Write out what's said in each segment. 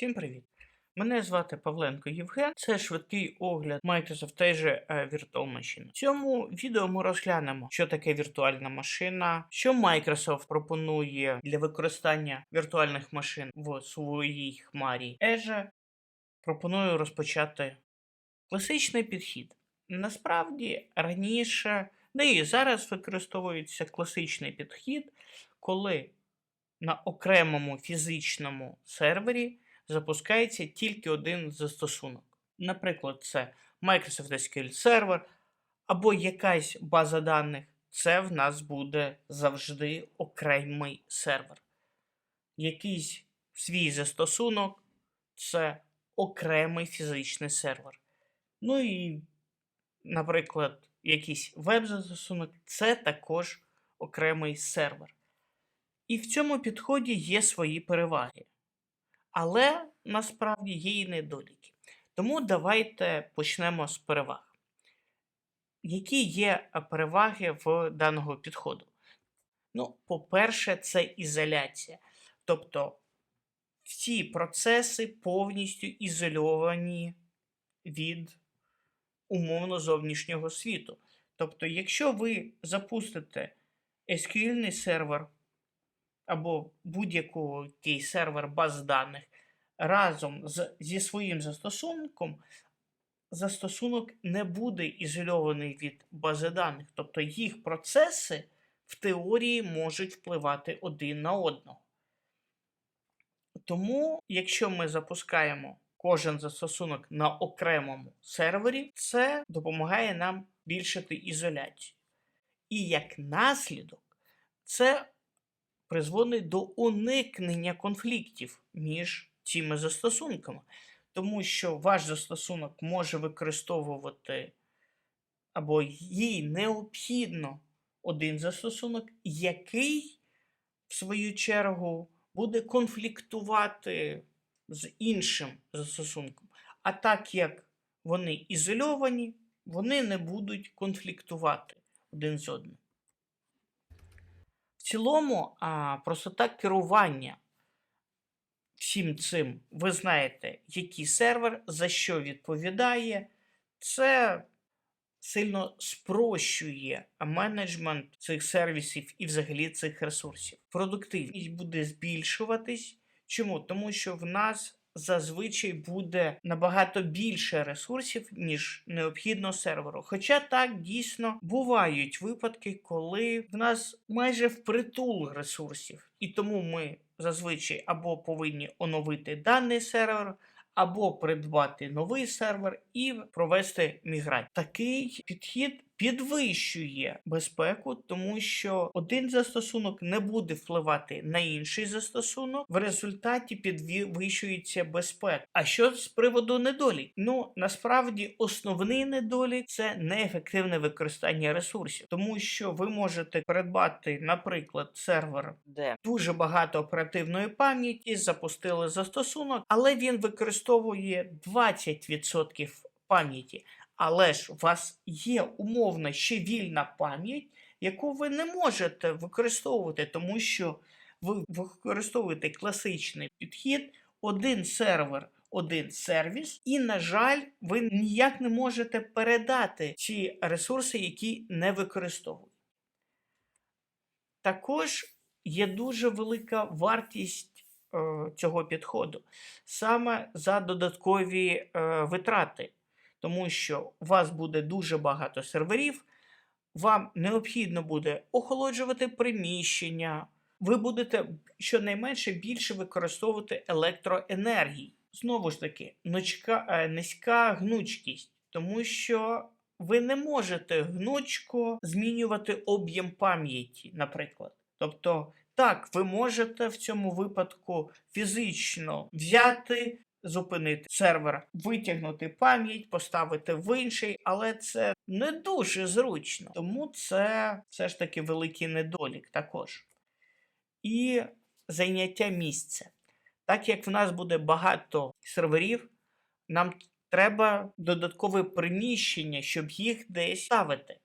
Всім привіт! Мене звати Павленко Євген. Це швидкий огляд Microsoft Azure е, Virtual Machine. В цьому відео ми розглянемо, що таке віртуальна машина, що Microsoft пропонує для використання віртуальних машин в своїй хмарі Azure. Пропоную розпочати класичний підхід. Насправді раніше, да і зараз використовується класичний підхід, коли на окремому фізичному сервері запускається тільки один застосунок. Наприклад, це Microsoft SQL Server або якась база даних. Це в нас буде завжди окремий сервер. Якийсь свій застосунок це окремий фізичний сервер. Ну і, наприклад, якийсь веб-застосунок це також окремий сервер. І в цьому підході є свої переваги. Але насправді є і недоліки. Тому давайте почнемо з переваг. Які є е, переваги в даного підходу? Ну, по-перше, це ізоляція. Тобто всі процеси повністю ізольовані від умовно зовнішнього світу. Тобто, якщо ви запустите SQL сервер або будь-який сервер баз даних разом з, зі своїм застосунком, застосунок не буде ізольований від бази даних. Тобто їх процеси в теорії можуть впливати один на одного. Тому, якщо ми запускаємо кожен застосунок на окремому сервері, це допомагає нам збільшити ізоляцію. І як наслідок, це призводить до уникнення конфліктів між цими застосунками, тому що ваш застосунок може використовувати або їй необхідно один застосунок, який, в свою чергу, буде конфліктувати з іншим застосунком. А так як вони ізольовані, вони не будуть конфліктувати один з одним. Цілому, а, простота керування всім цим, ви знаєте, який сервер за що відповідає, це сильно спрощує менеджмент цих сервісів і взагалі цих ресурсів. Продуктивність буде збільшуватись. Чому? Тому що в нас зазвичай буде набагато більше ресурсів, ніж необхідно серверу. Хоча так дійсно бувають випадки, коли в нас майже впритул ресурсів, і тому ми зазвичай або повинні оновити даний сервер. Або придбати новий сервер і провести міграцію. Такий підхід підвищує безпеку, тому що один застосунок не буде впливати на інший застосунок. В результаті підвищується безпека. А що з приводу недолік? Ну насправді основний недолік це неефективне використання ресурсів, тому що ви можете придбати, наприклад, сервер, де дуже багато оперативної пам'яті, запустили застосунок, але він використовує 20% пам'яті. Але ж у вас є умовно ще вільна пам'ять, яку ви не можете використовувати, тому що ви використовуєте класичний підхід, один сервер, один сервіс, і, на жаль, ви ніяк не можете передати ці ресурси, які не використовують. Також є дуже велика вартість е, цього підходу саме за додаткові е, витрати тому що у вас буде дуже багато серверів, вам необхідно буде охолоджувати приміщення, ви будете щонайменше більше використовувати електроенергії. Знову ж таки, ночка, е, низька гнучкість, тому що ви не можете гнучко змінювати об'єм пам'яті, наприклад. Тобто, так, ви можете в цьому випадку фізично взяти зупинити сервер, витягнути пам'ять, поставити в інший, але це не дуже зручно. Тому це все ж таки великий недолік також. І зайняття місця. Так як в нас буде багато серверів, нам треба додаткове приміщення, щоб їх десь ставити.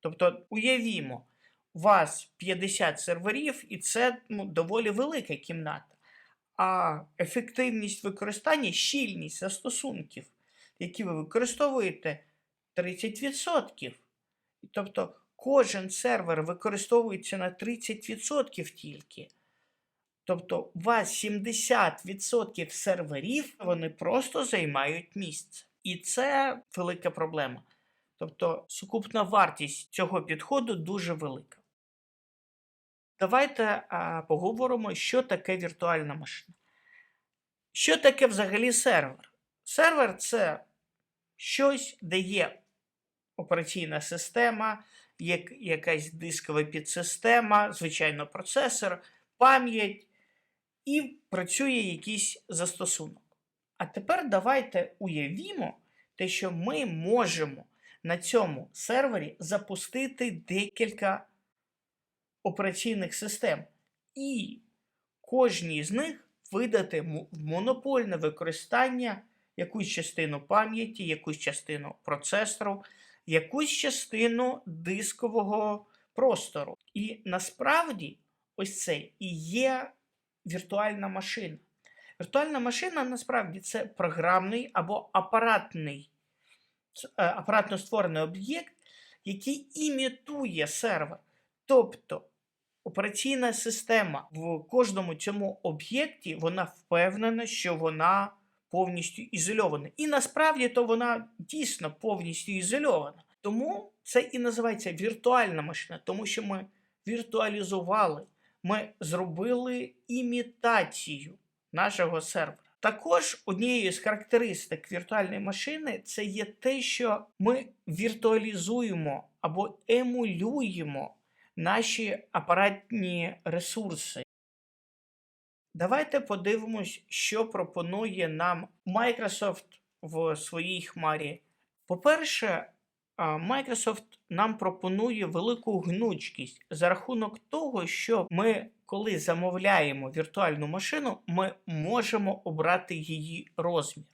Тобто, уявімо, у вас 50 серверів, і це ну, доволі велика кімната. А ефективність використання, щільність застосунків, які ви використовуєте, 30%. Тобто кожен сервер використовується на 30% тільки. Тобто у вас 70% серверів вони просто займають місце. І це велика проблема. Тобто сукупна вартість цього підходу дуже велика. Давайте а, поговоримо, що таке віртуальна машина. Що таке взагалі сервер? Сервер це щось, де є операційна система, як, якась дискова підсистема, звичайно, процесор, пам'ять і працює якийсь застосунок. А тепер давайте уявімо те, що ми можемо на цьому сервері запустити декілька операційних систем, і кожній з них видати в монопольне використання якусь частину пам'яті, якусь частину процесору, якусь частину дискового простору. І насправді ось це і є віртуальна машина. Віртуальна машина насправді це програмний або апаратний, е, апаратно створений об'єкт, який імітує сервер. Тобто операційна система в кожному цьому об'єкті вона впевнена, що вона повністю ізольована. І насправді то вона дійсно повністю ізольована. Тому це і називається віртуальна машина, тому що ми віртуалізували, ми зробили імітацію нашого сервера. Також однією з характеристик віртуальної машини це є те, що ми віртуалізуємо або емулюємо наші апаратні ресурси. Давайте подивимось, що пропонує нам Microsoft в своїй хмарі. По-перше, Microsoft нам пропонує велику гнучкість за рахунок того, що ми, коли замовляємо віртуальну машину, ми можемо обрати її розмір,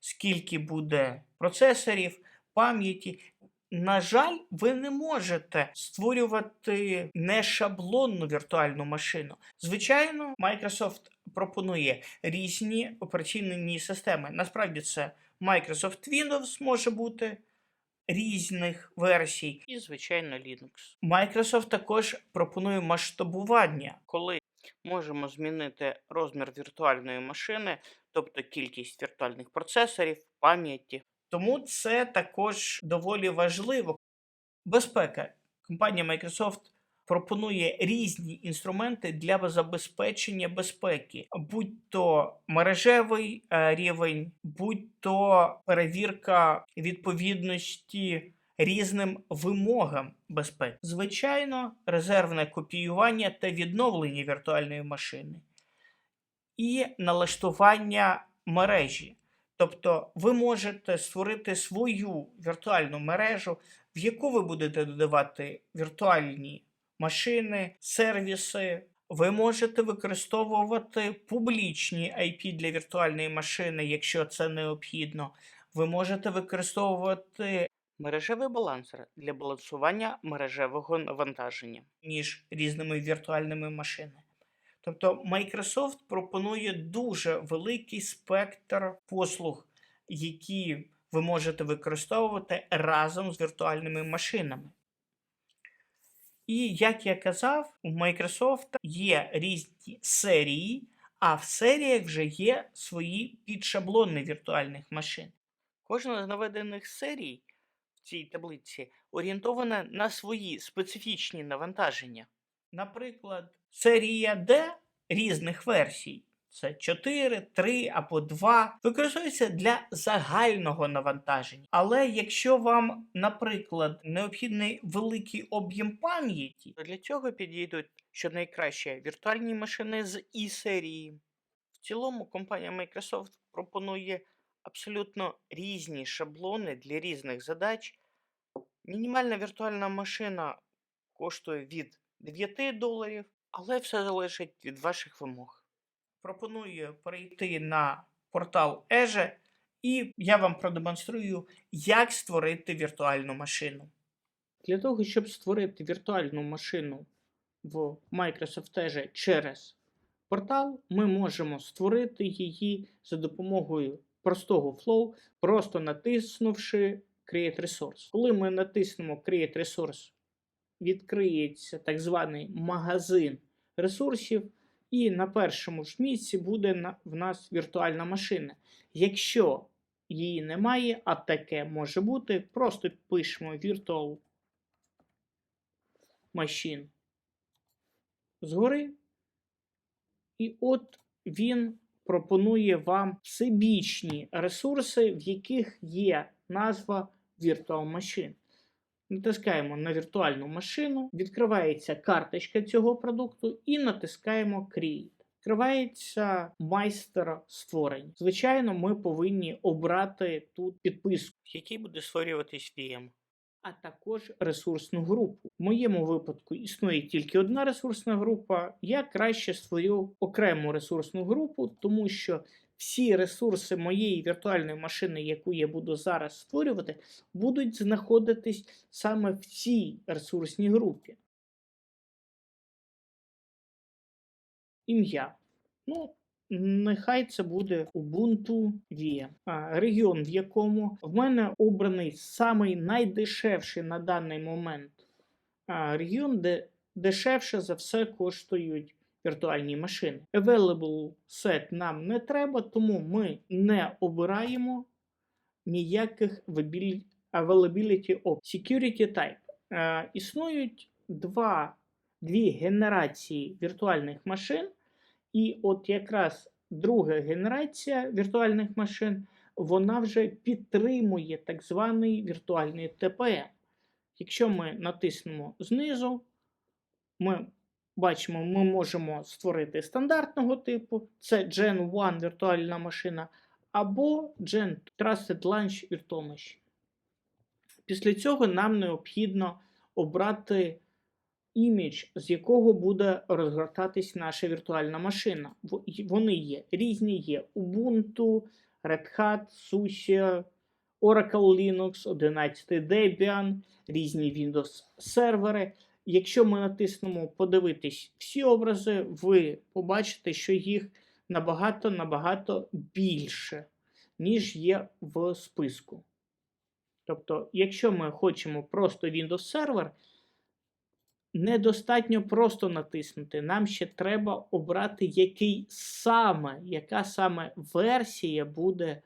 скільки буде процесорів, пам'яті. На жаль, ви не можете створювати не шаблонну віртуальну машину. Звичайно, Microsoft пропонує різні операційні системи. Насправді це Microsoft Windows може бути різних версій, і, звичайно, Linux. Microsoft також пропонує масштабування, коли можемо змінити розмір віртуальної машини, тобто кількість віртуальних процесорів, пам'яті. Тому це також доволі важливо. Безпека. Компанія Microsoft пропонує різні інструменти для забезпечення безпеки, будь то мережевий е, рівень, будь то перевірка відповідності різним вимогам безпеки. Звичайно, резервне копіювання та відновлення віртуальної машини і налаштування мережі. Тобто ви можете створити свою віртуальну мережу, в яку ви будете додавати віртуальні машини, сервіси. Ви можете використовувати публічні IP для віртуальної машини, якщо це необхідно. Ви можете використовувати мережевий балансер для балансування мережевого навантаження між різними віртуальними машинами. Тобто Microsoft пропонує дуже великий спектр послуг, які ви можете використовувати разом з віртуальними машинами. І як я казав, у Microsoft є різні серії, а в серіях вже є свої підшаблони віртуальних машин. Кожна з наведених серій в цій таблиці орієнтована на свої специфічні навантаження. Наприклад, серія D різних версій. Це 4, 3 або 2 використовується для загального навантаження. Але якщо вам, наприклад, необхідний великий об'єм пам'яті, то для цього підійдуть щонайкраще віртуальні машини з і серії. В цілому компанія Microsoft пропонує абсолютно різні шаблони для різних задач. Мінімальна віртуальна машина коштує від 9 доларів, але все залежить від ваших вимог. Пропоную перейти на портал Azure, і я вам продемонструю, як створити віртуальну машину. Для того, щоб створити віртуальну машину в Microsoft Azure через портал, ми можемо створити її за допомогою простого флоу, просто натиснувши Create Resource. Коли ми натиснемо Create Resource, відкриється так званий магазин ресурсів, і на першому ж місці буде в нас віртуальна машина. Якщо її немає, а таке може бути, просто пишемо Virtual Machine згори, і от він пропонує вам всебічні ресурси, в яких є назва Virtual Machine. Натискаємо на віртуальну машину, відкривається карточка цього продукту і натискаємо Create. Відкривається майстер створень. Звичайно, ми повинні обрати тут підписку, в якій буде створюватись VM. А також ресурсну групу. В моєму випадку існує тільки одна ресурсна група. Я краще створю окрему ресурсну групу, тому що всі ресурси моєї віртуальної машини, яку я буду зараз створювати, будуть знаходитись саме в цій ресурсній групі. Ім'я. Ну, нехай це буде Ubuntu VM. Регіон, в якому в мене обраний самий найдешевший на даний момент регіон, де дешевше за все коштують віртуальні машини. Available set нам не треба, тому ми не обираємо ніяких availability options. Security type. Е, існують два, дві генерації віртуальних машин, і от якраз друга генерація віртуальних машин вона вже підтримує так званий віртуальний TPM. Якщо ми натиснемо знизу, ми бачимо, ми можемо створити стандартного типу, це Gen 1 віртуальна машина, або Gen Trusted Launch Virtual Machine. Після цього нам необхідно обрати імідж, з якого буде розгортатись наша віртуальна машина. Вони є різні, є Ubuntu, Red Hat, SUSE, Oracle Linux, 11 Debian, різні Windows сервери. Якщо ми натиснемо подивитись всі образи, ви побачите, що їх набагато набагато більше, ніж є в списку. Тобто, якщо ми хочемо просто Windows сервер, недостатньо просто натиснути. Нам ще треба обрати, який саме, яка саме версія буде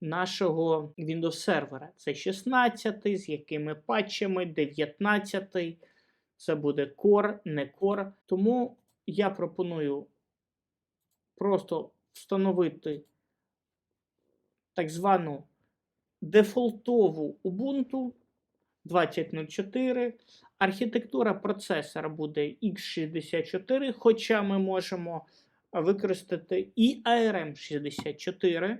нашого Windows сервера. Це 16, з якими патчами, 19. Це буде Core, не Core. Тому я пропоную просто встановити так звану дефолтову Ubuntu 2004. Архітектура процесора буде x64, хоча ми можемо використати і ARM64.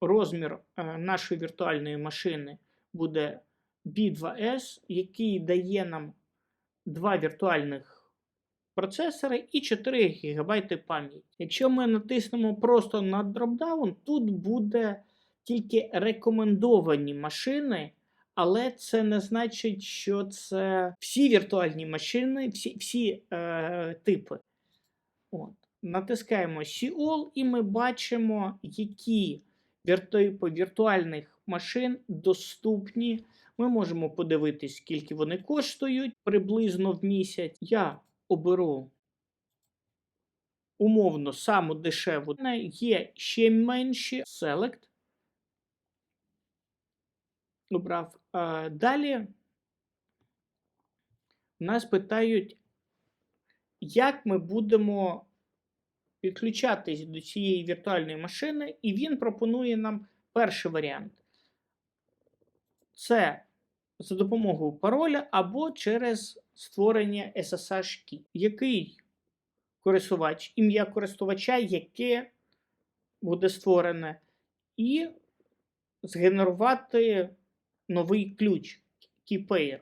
Розмір е, нашої віртуальної машини буде B2S, який дає нам два віртуальних процесори і 4 ГБ пам'яті. Якщо ми натиснемо просто на дропдаун, тут буде тільки рекомендовані машини, але це не значить, що це всі віртуальні машини, всі, всі е, типи. От. Натискаємо All, і ми бачимо, які віртипи віртуальних машин доступні. Ми можемо подивитись, скільки вони коштують приблизно в місяць. Я оберу умовно саму дешеву. Є ще менші Select. Обрав. Далі нас питають, як ми будемо підключатись до цієї віртуальної машини, і він пропонує нам перший варіант. Це за допомогою пароля або через створення SSH key. Який користувач, ім'я користувача, яке буде створене, і згенерувати новий ключ KeyPair.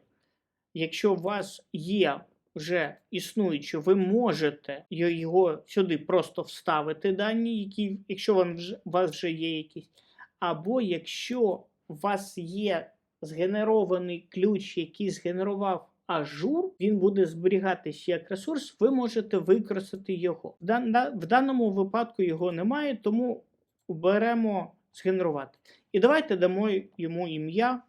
Якщо у вас є вже існуючи, ви можете його сюди просто вставити дані, які, якщо у вас вже є якісь. Або якщо у вас є згенерований ключ, який згенерував Azure, він буде зберігатись як ресурс, ви можете використати його. В, даному випадку його немає, тому беремо згенерувати. І давайте дамо йому ім'я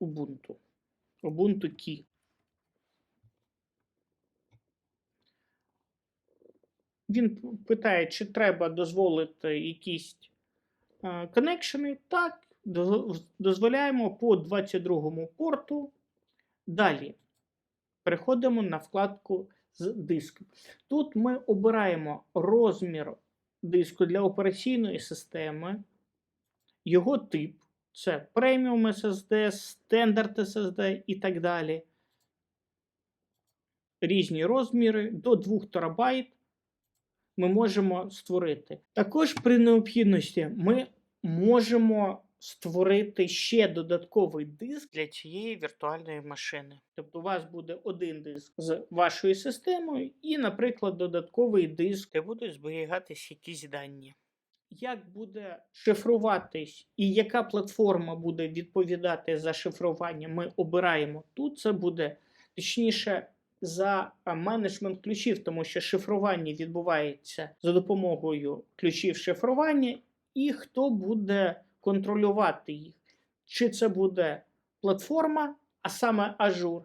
Ubuntu. Ubuntu Key. Він питає, чи треба дозволити якісь коннекшени. Так, дозволяємо по 22 порту. Далі переходимо на вкладку з диском. Тут ми обираємо розмір диску для операційної системи, його тип це Premium SSD, Standard SSD і так далі. Різні розміри до 2 ТБ ми можемо створити. Також при необхідності ми можемо створити ще додатковий диск Для цієї віртуальної машини. Тобто у вас буде один диск з вашою системою і, наприклад, додатковий диск. Де будуть зберігатись якісь дані. Як буде шифруватись і яка платформа буде відповідати за шифрування, ми обираємо тут. Це буде точніше за менеджмент ключів, тому що шифрування відбувається за допомогою ключів шифрування, і хто буде контролювати їх. Чи це буде платформа, а саме Azure,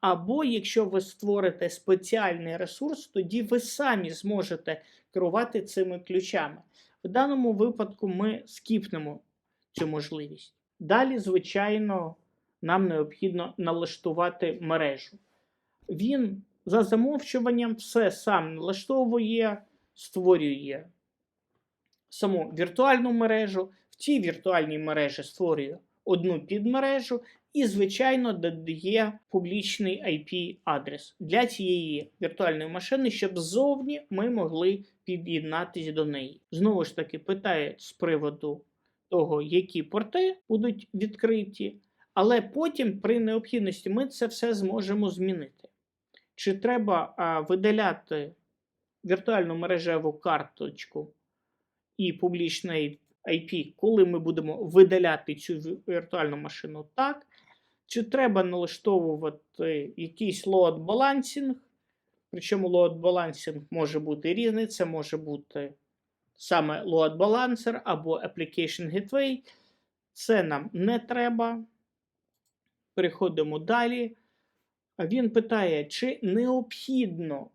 або якщо ви створите спеціальний ресурс, тоді ви самі зможете керувати цими ключами. В даному випадку ми скіпнемо цю можливість. Далі, звичайно, нам необхідно налаштувати мережу. Він за замовчуванням все сам налаштовує, створює саму віртуальну мережу. В цій віртуальній мережі створює одну підмережу і, звичайно, додає публічний IP-адрес для цієї віртуальної машини, щоб ззовні ми могли під'єднатися до неї. Знову ж таки, питають з приводу того, які порти будуть відкриті, але потім, при необхідності, ми це все зможемо змінити. Чи треба видаляти віртуальну мережеву карточку і публічний IP, коли ми будемо видаляти цю віртуальну машину так? Чи треба налаштовувати якийсь load balancing? Причому load balancing може бути різний. Це може бути саме load balancer або application gateway. Це нам не треба. Переходимо далі. Він питає, чи необхідно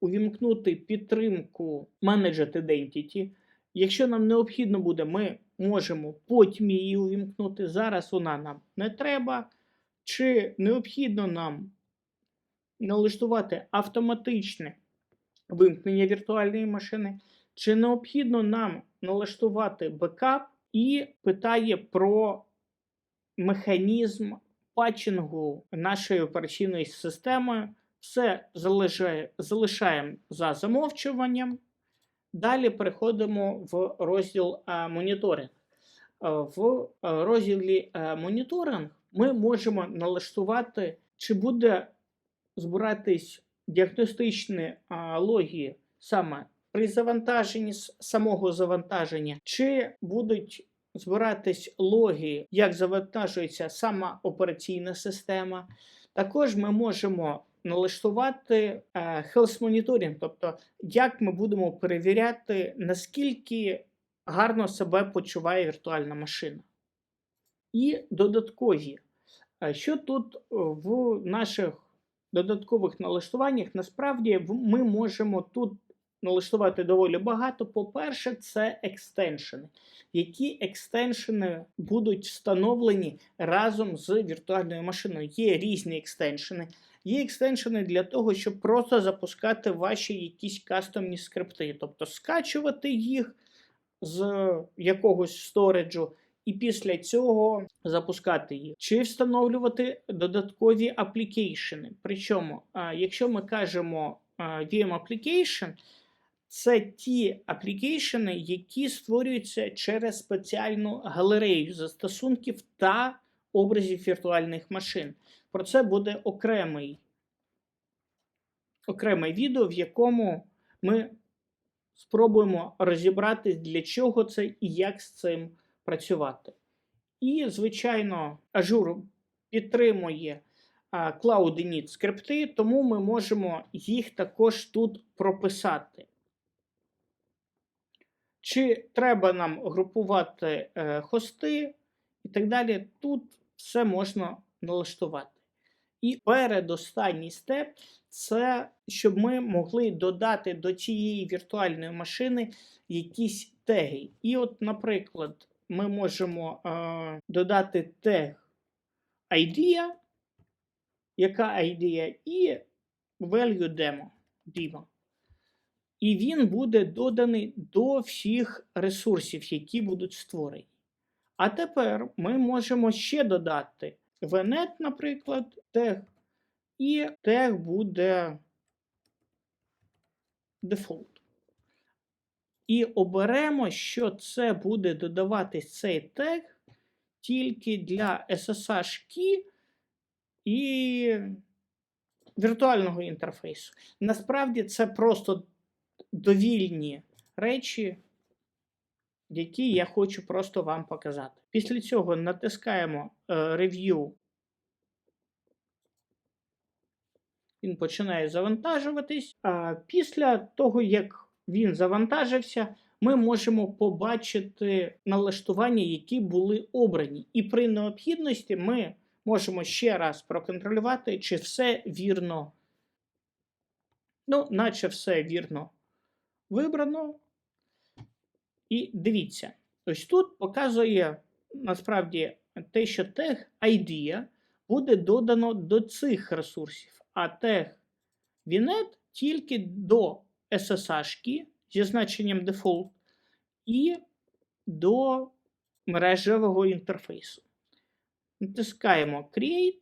увімкнути підтримку Managed Identity. Якщо нам необхідно буде, ми можемо потім її увімкнути. Зараз вона нам не треба. Чи необхідно нам налаштувати автоматичне вимкнення віртуальної машини, чи необхідно нам налаштувати бекап і питає про механізм патчингу нашої операційної системи. Все залишає, залишаємо за замовчуванням. Далі переходимо в розділ е, моніторинг. Е, В розділі е, моніторинг ми можемо налаштувати, чи буде збиратись діагностичні логи саме при завантаженні самого завантаження, чи будуть збиратись логи, як завантажується сама операційна система. Також ми можемо налаштувати е, health monitoring, тобто як ми будемо перевіряти, наскільки гарно себе почуває віртуальна машина. І додаткові. Е, Що тут е, в наших додаткових налаштуваннях, насправді ми можемо тут налаштувати доволі багато. По-перше, це екстеншени. Які екстеншени будуть встановлені разом з віртуальною машиною? Є різні екстеншени. Є екстеншени для того, щоб просто запускати ваші якісь кастомні скрипти, тобто скачувати їх з якогось сториджу, і після цього запускати їх. Чи встановлювати додаткові аплікейшени. Причому, якщо ми кажемо VM Application, це ті аплікейшени, які створюються через спеціальну галерею застосунків та образів віртуальних машин. Про це буде окремий, окреме відео, в якому ми спробуємо розібратись, для чого це і як з цим працювати. І, звичайно, Azure підтримує Cloud Init скрипти, тому ми можемо їх також тут прописати. Чи треба нам групувати е, хости і так далі, тут все можна налаштувати. І передостанній степ це щоб ми могли додати до цієї віртуальної машини якісь теги. І от, наприклад, ми можемо е, додати тег idea, яка idea, і value demo. demo. І він буде доданий до всіх ресурсів, які будуть створені. А тепер ми можемо ще додати VNet, наприклад, тег, і тег буде default. І оберемо, що це буде додаватись цей тег тільки для SSH key і віртуального інтерфейсу. Насправді це просто довільні речі, які я хочу просто вам показати. Після цього натискаємо е, Review. Він починає завантажуватись. А після того, як він завантажився, ми можемо побачити налаштування, які були обрані. І при необхідності ми можемо ще раз проконтролювати, чи все вірно. Ну, наче все вірно вибрано. І дивіться, ось тут показує насправді те, що тег idea буде додано до цих ресурсів, а тег VNet тільки до SSH зі значенням default і до мережевого інтерфейсу. Натискаємо Create.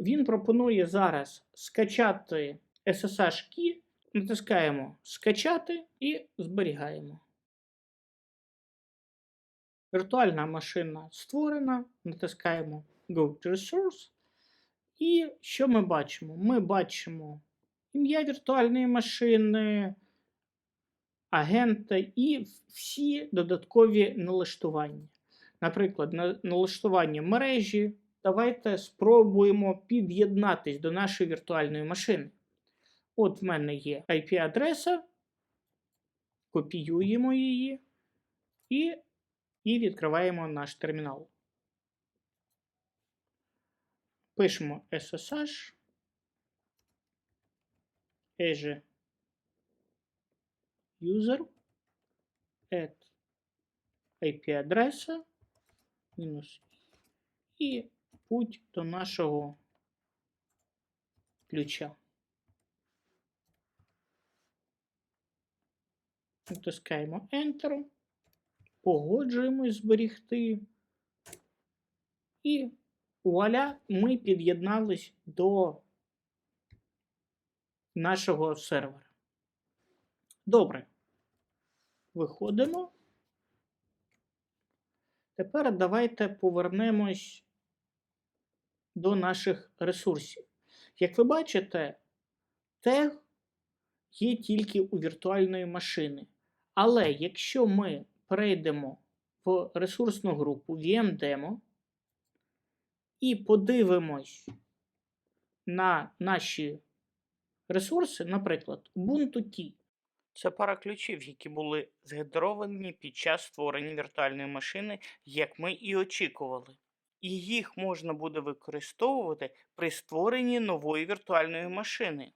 Він пропонує зараз скачати SSH key, натискаємо Скачати і зберігаємо. Віртуальна машина створена, натискаємо Go to Resource. І що ми бачимо? Ми бачимо ім'я віртуальної машини, агента і всі додаткові налаштування. Наприклад, на налаштування мережі. Давайте спробуємо під'єднатись до нашої віртуальної машини. От в мене є IP-адреса, копіюємо її і, і відкриваємо наш термінал. Пишемо SSH, Azure user, add IP-адреса, мінус і путь до нашого ключа. Натискаємо Enter, погоджуємось зберігти. І вуаля, ми під'єднались до нашого сервера. Добре. Виходимо. Тепер давайте повернемось до наших ресурсів. Як ви бачите, тег є тільки у віртуальної машини. Але якщо ми перейдемо в ресурсну групу VMDemo і подивимось на наші ресурси, наприклад, Ubuntu Key, Це пара ключів, які були згенеровані під час створення віртуальної машини, як ми і очікували. І їх можна буде використовувати при створенні нової віртуальної машини.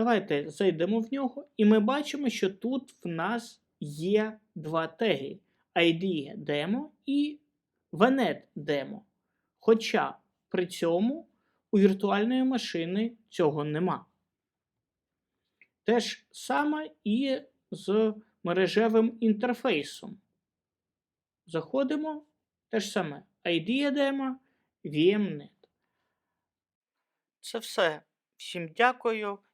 Давайте зайдемо в нього, і ми бачимо, що тут в нас є два теги: ID Demo і VNet Demo. Хоча при цьому у віртуальної машини цього нема. Те ж саме і з мережевим інтерфейсом. Заходимо те ж саме ID Demo, VMNet. Це все. Всім дякую